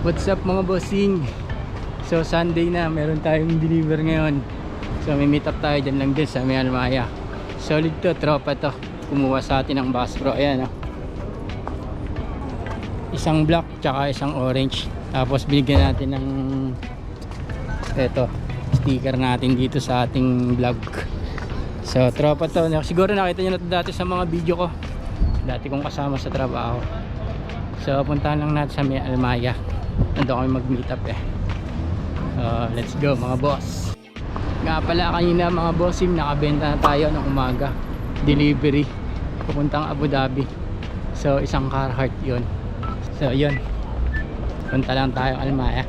What's up mga bossing? So Sunday na, meron tayong deliver ngayon. So may meet up tayo dyan lang din sa may Almaya. Solid to, tropa to. Kumuha sa atin ng Bass Pro. Ayan oh. Isang black tsaka isang orange. Tapos binigyan natin ng eto, sticker natin dito sa ating vlog. So tropa to. Siguro nakita nyo na dati sa mga video ko. Dati kong kasama sa trabaho. So puntahan lang natin sa may Almaya. Nandun kami mag-meet up eh. So let's go mga boss. Nga pala kanina mga bossim nakabenta na tayo ng umaga. Delivery. Pupuntang Abu Dhabi. So isang Carhartt yun. So yun. Punta lang tayo Almaya.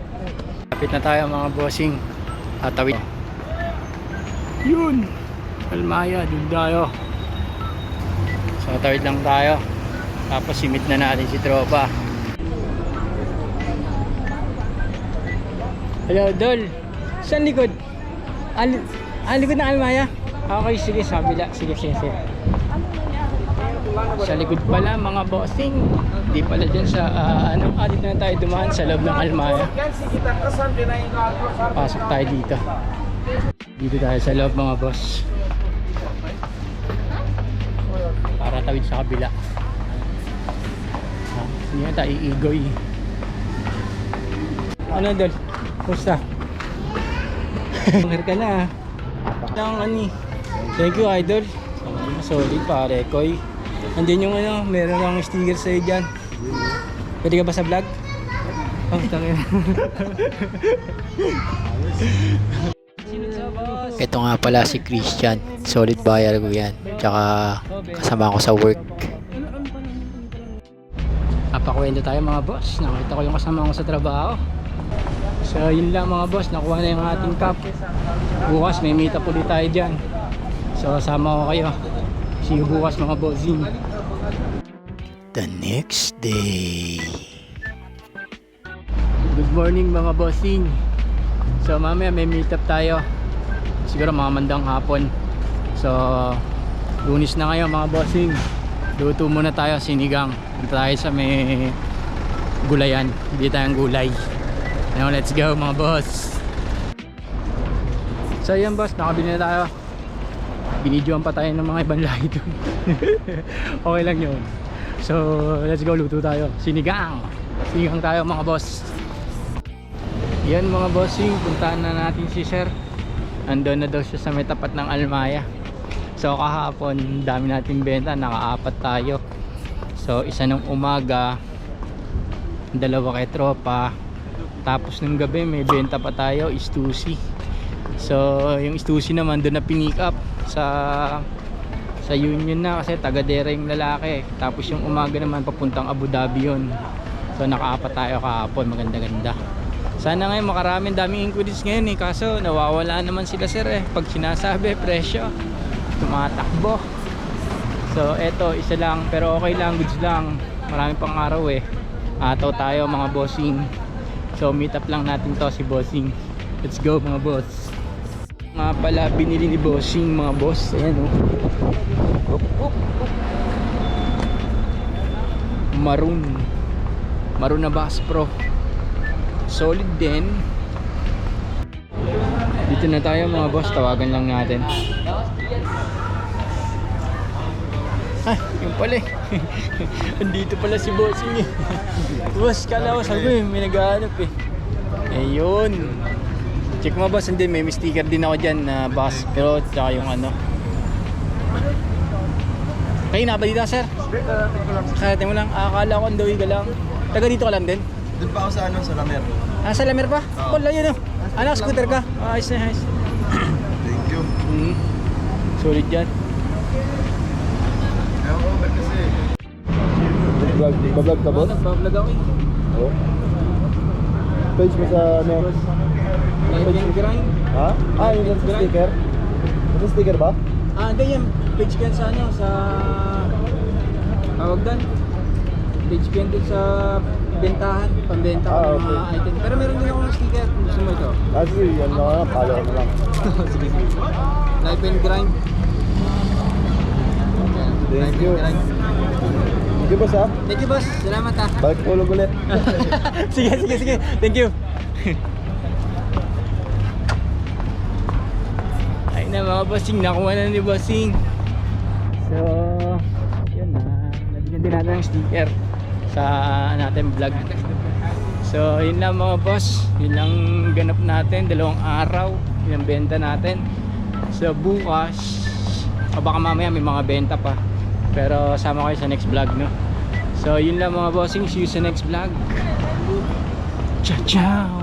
Kapit na tayo mga bossing. Tatawid. Yun. Almaya. Doon tayo. So tawid lang tayo. Tapos simit na natin si tropa. Hello, Dol. Saan likod? Al ah, likod ng Almaya? Okay, sige, sa kabila. Sige, sige, sige. Sa likod pala, mga bossing. Di pala dyan sa, ah, ano, ah, dito na tayo dumaan sa loob ng Almaya. Pasok tayo dito. Dito tayo sa loob, mga boss. Para tawid sa kabila. Ah, Hindi na tayo iigoy. Ano, Dol? Kumusta? Hunger ka na ah. Ang ani. Thank you idol. Solid pare koy. Andiyan yung ano, meron lang sticker sa'yo dyan. Pwede ka ba sa vlog? Oh, tangin. Ito nga pala si Christian. Solid buyer ko yan. Tsaka kasama ko sa work. Napakwento tayo mga boss. Nakita ko yung kasama ko sa trabaho. So yun lang mga boss, nakuha na yung ating cup. Bukas may meet up ulit tayo dyan. So sama ko kayo. See you bukas mga bossing. The next day. Good morning mga bossing. So mamaya may meet up tayo. Siguro mga mandang hapon. So lunis na ngayon mga bossing. Luto muna tayo sinigang. Punta tayo sa may gulayan. Bili tayong gulay. Now let's go mga boss. So yan boss, nakabili na tayo. Binidyoan pa tayo ng mga ibang lahi doon. okay lang yun. So let's go, luto tayo. Sinigang. Sinigang tayo mga boss. Yan mga bossing, puntahan na natin si sir. Andun na daw siya sa may tapat ng Almaya. So kahapon, dami nating benta, nakaapat tayo. So isa nung umaga, dalawa kay tropa, tapos nung gabi may benta pa tayo istusi. So yung istusi naman doon na pinick up sa sa union na kasi tagadera yung lalaki. Tapos yung umaga naman papuntang Abu Dhabi yun. So nakaapat tayo kahapon. Maganda ganda. Sana ngayon makaraming daming inquiries ngayon eh. Kaso nawawala naman sila sir eh. Pag sinasabi presyo. Tumatakbo. So eto isa lang. Pero okay lang goods lang. Marami pang araw eh. Ataw tayo mga bossing So meet up lang natin to si Bossing. Let's go mga boss. Nga pala binili ni Bossing mga boss. Ayan oh. Up, up. Maroon. Maroon na Bass Pro. Solid din. Dito na tayo mga boss. Tawagan lang natin. Ah, yung pala eh. Andito pala si Bossing eh. boss, kala ko sabi may naghahanap eh. Ayun. Check mo boss, hindi may sticker din ako dyan na boss pero tsaka yung ano. Kayo na ba dito sir? Kaya mo lang, akala ko andoy ka lang. Taga dito ka lang din? Doon pa ako sa ano, sa Lamer. Ah, sa Lamer pa? Oo. Wala yun oh. Anak, scooter ka? Ah, ayos na, ayos. Thank you. Hmm. Solid yan. Vlog, vlog ka boss? Nagbablog ako eh. Oo. Page mo sa ano? Live and grind. Ha? Ah, yung sa sticker? Sa sticker ba? Ah, hindi yan. Page ko sa ano, sa... Tawag doon. Page ko dun sa bentahan, pambenta ko Ah, ng mga okay. item. Pero meron din ako ng sticker. Gusto mo ito? Ah, sige, yan na nga. Follow ko na lang. sige, sige. Live and grind. Thank live you. and grind. Boss, ha? Thank you boss. Salamat ha. Balik ulog ulit. sige, sige, sige. Thank you. Ay na mga bossing, nakuha na ni bossing. So, yun na. Nabigyan din natin ng sticker sa natin vlog. So, yun lang mga boss. Yun lang ganap natin. Dalawang araw. Yun ang benta natin. So, bukas, o baka mamaya may mga benta pa. Pero sama kayo sa next vlog, no? So, yun lang mga bossing. See you sa next vlog. Ciao, ciao!